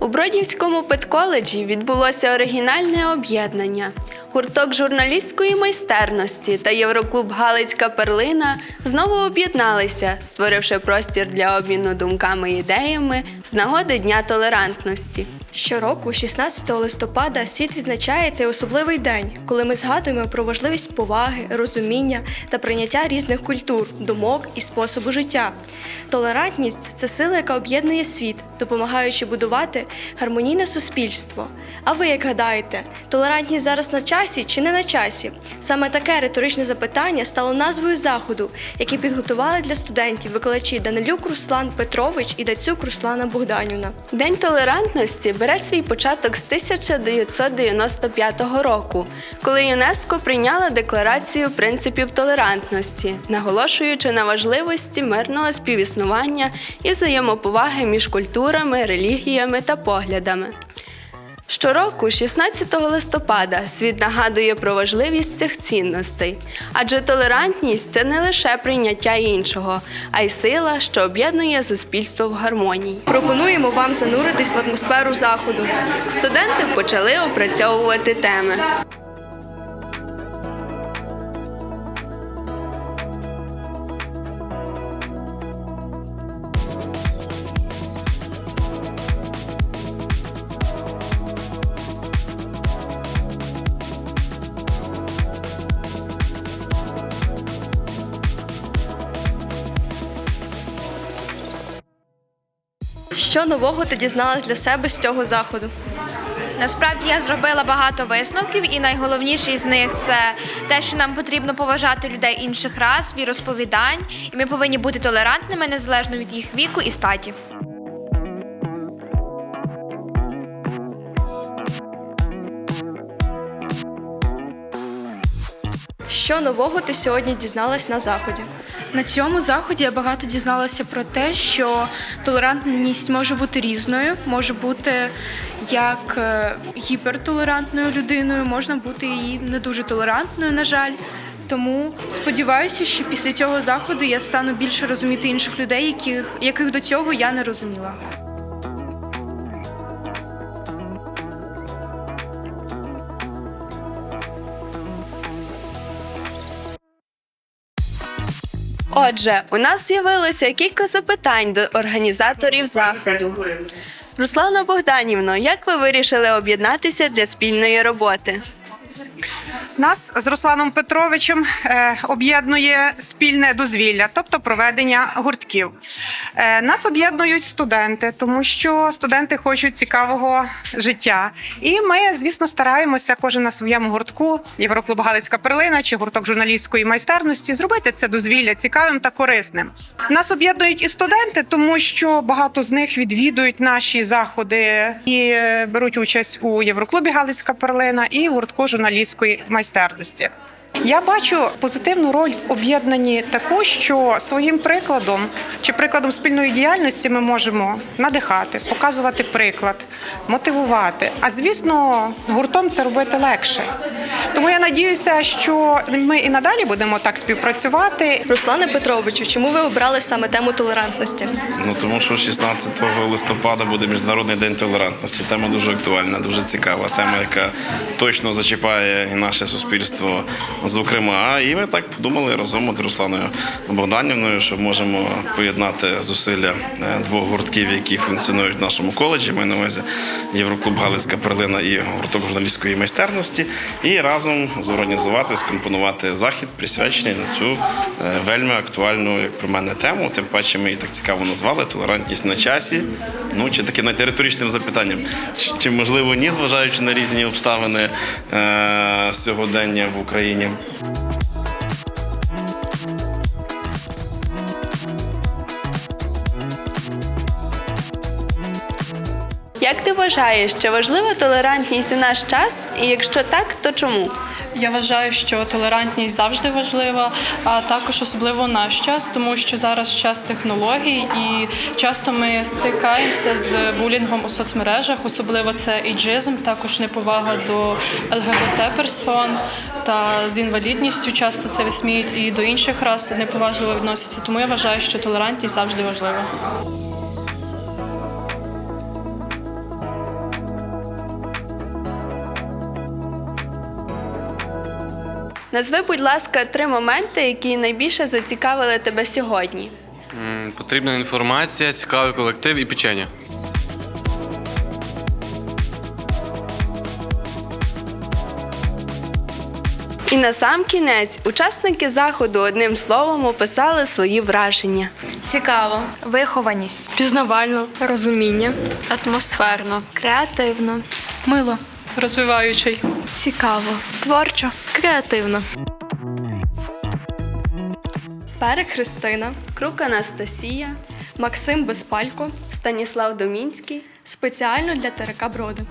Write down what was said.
У Бродівському педколеджі відбулося оригінальне об'єднання. Гурток журналістської майстерності та Євроклуб Галицька перлина знову об'єдналися, створивши простір для обміну думками і ідеями з нагоди Дня толерантності. Щороку, 16 листопада, світ відзначає цей особливий день, коли ми згадуємо про важливість поваги, розуміння та прийняття різних культур, думок і способу життя. Толерантність це сила, яка об'єднує світ, допомагаючи будувати гармонійне суспільство. А ви як гадаєте, толерантність зараз на часі чи не на часі? Саме таке риторичне запитання стало назвою заходу, який підготували для студентів викладачі Данилюк Руслан Петрович і Дацюк Руслана Богданівна. День толерантності бере свій початок з 1995 року, коли ЮНЕСКО прийняла декларацію принципів толерантності, наголошуючи на важливості мирного співіснування і взаємоповаги між культурами, релігіями та поглядами. Щороку, 16 листопада, світ нагадує про важливість цих цінностей, адже толерантність це не лише прийняття іншого, а й сила, що об'єднує суспільство в гармонії. Пропонуємо вам зануритись в атмосферу заходу. Студенти почали опрацьовувати теми. Що нового ти дізналась для себе з цього заходу? Насправді я зробила багато висновків, і найголовніший з них це те, що нам потрібно поважати людей інших рас, віросповідань, і ми повинні бути толерантними незалежно від їх віку і статі. Що нового ти сьогодні дізналась на заході? На цьому заході я багато дізналася про те, що толерантність може бути різною, може бути як е, гіпертолерантною людиною, можна бути і не дуже толерантною, на жаль. Тому сподіваюся, що після цього заходу я стану більше розуміти інших людей, яких, яких до цього я не розуміла. Отже, у нас з'явилося кілька запитань до організаторів заходу. Руслана Богданівно, як ви вирішили об'єднатися для спільної роботи? Нас з Русланом Петровичем е, об'єднує спільне дозвілля, тобто проведення гуртків. Е, нас об'єднують студенти, тому що студенти хочуть цікавого життя. І ми, звісно, стараємося кожен на своєму гуртку, Євроклуб Галицька перлина чи гурток журналістської майстерності, зробити це дозвілля цікавим та корисним. Нас об'єднують і студенти, тому що багато з них відвідують наші заходи і е, беруть участь у Євроклубі Галицька перлина і гуртку журналістської майстерності майстерності. Я бачу позитивну роль в об'єднанні таку, що своїм прикладом чи прикладом спільної діяльності ми можемо надихати, показувати приклад, мотивувати. А звісно, гуртом це робити легше. Тому я надіюся, що ми і надалі будемо так співпрацювати. Руслане Петровичу, чому ви обрали саме тему толерантності? Ну тому що 16 листопада буде міжнародний день толерантності. Тема дуже актуальна, дуже цікава. Тема, яка точно зачіпає і наше суспільство, зокрема. І ми так подумали разом з Русланою Богданівною, що можемо поєднати зусилля е, двох гуртків, які функціонують в нашому коледжі. Ми на увазі Євроклуб Галицька перлина і гурток журналістської майстерності, і разом зорганізувати, скомпонувати захід, присвячений на цю е, вельми актуальну, як про мене, тему. Тим паче ми її так цікаво назвали толерантність на часі. Ну чи таке найтериторичним запитанням, чи, чи можливо ні, зважаючи на різні обставини е, сьогодення в Україні. Як ти вважаєш, чи важлива толерантність у наш час? І якщо так, то чому? Я вважаю, що толерантність завжди важлива, а також особливо наш час, тому що зараз час технологій, і часто ми стикаємося з булінгом у соцмережах, особливо це іджизм, також неповага до ЛГБТ персон та з інвалідністю. Часто це висміють і до інших рас неповажливо відносяться. Тому я вважаю, що толерантність завжди важлива. Назви, будь ласка, три моменти, які найбільше зацікавили тебе сьогодні. М, Потрібна інформація, цікавий колектив і печення. І на сам кінець учасники заходу одним словом описали свої враження. Цікаво. Вихованість. Пізнавально, розуміння, атмосферно, креативно, Мило. Розвиваючий. цікаво, творчо, креативно. Перехристина, Крук Анастасія, Максим Безпалько Станіслав Домінський. спеціально для ТРК Броди.